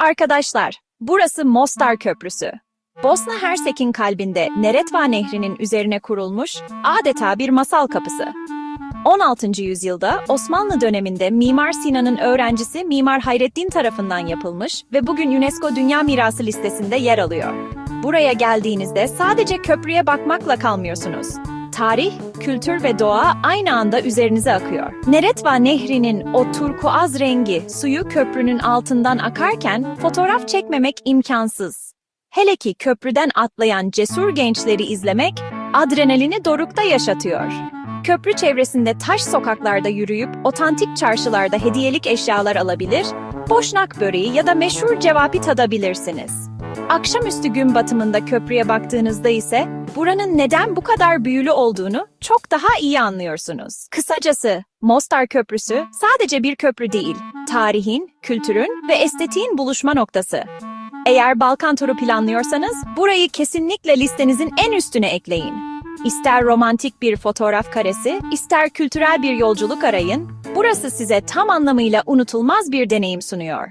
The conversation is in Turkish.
Arkadaşlar, burası Mostar Köprüsü. Bosna Hersek'in kalbinde Neretva Nehri'nin üzerine kurulmuş adeta bir masal kapısı. 16. yüzyılda Osmanlı döneminde Mimar Sinan'ın öğrencisi Mimar Hayrettin tarafından yapılmış ve bugün UNESCO Dünya Mirası listesinde yer alıyor. Buraya geldiğinizde sadece köprüye bakmakla kalmıyorsunuz. Tarih, kültür ve doğa aynı anda üzerinize akıyor. Neretva Nehri'nin o turkuaz rengi suyu köprünün altından akarken fotoğraf çekmemek imkansız. Hele ki köprüden atlayan cesur gençleri izlemek adrenalini dorukta yaşatıyor. Köprü çevresinde taş sokaklarda yürüyüp otantik çarşılarda hediyelik eşyalar alabilir, boşnak böreği ya da meşhur cevapi tadabilirsiniz. Akşamüstü gün batımında köprüye baktığınızda ise buranın neden bu kadar büyülü olduğunu çok daha iyi anlıyorsunuz. Kısacası Mostar Köprüsü sadece bir köprü değil, tarihin, kültürün ve estetiğin buluşma noktası. Eğer Balkan turu planlıyorsanız burayı kesinlikle listenizin en üstüne ekleyin. İster romantik bir fotoğraf karesi, ister kültürel bir yolculuk arayın, burası size tam anlamıyla unutulmaz bir deneyim sunuyor.